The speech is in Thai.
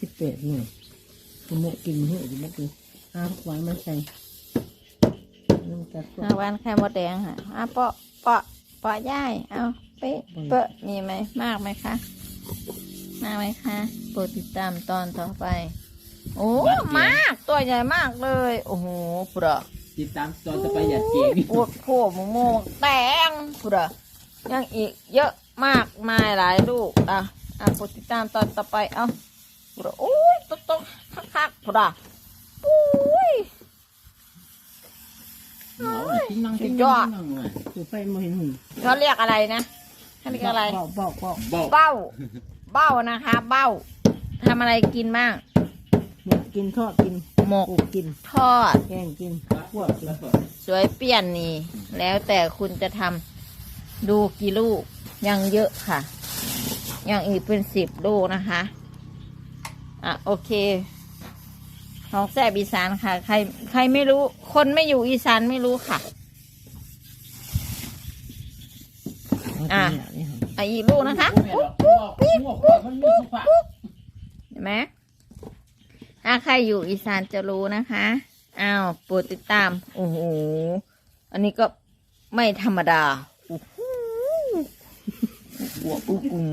สิบแปดหน่วยจะมกกินเหอะจะมกกินอาผักหวานมาใส่น้ำตาลอาวันไข่มดแดงค่ะอะเปาะเปาะเปาะย่ายเอาเป๊ะเปะมีไหมมากไหมคะมากไหมคะโปรดติดตามตอนต่อไป โอ้มากตัวใหญ่มากเลย โอ้โหปะติดตามตอนจะไปอย่าเจียงปวดโผล่มะม่วงแตงปะยังอีกเยอะมากมายหลายลูกอะอะโปรดติดตามตอนต่อไป เอาปะ โอ้ยตุ๊กตุ๊กคักคักๆปะอุ้ยทิ้งนั่งสุทิ้ดงยอดนั่งเลยคือไฟมาเห็นหุ่นเขาเรียกอะไรนะเขาเรียกอะไรเบาเบาเบาบอกเบ้าเบ้านะคะเบ้าทำอะไรกินบ้างหมกกินทอดกินหมกปลูกกิน ทอดแกงกินพวกกินสวยเปลี่ยนนี่ แล้วแต่คุณจะทำดูกี่ลูกยังเยอะค่ะ ยังอีกเป็นสิบลูกนะคะ อะโอเค ของแซ่บอีสานค่ะ ใคร ใครไม่รู้ คนไม่อยู่อีสานไม่รู้ค่ะ อะอะอีกลูกนะคะมันมีสุภาพเห็นไหมถ้าใครอยู่อีสานจะรู้นะคะ อ้าวโปรดติดตาม โอ้โห อันนี้ก็ไม่ธรรมดาโอ้โหหัวอุ้ง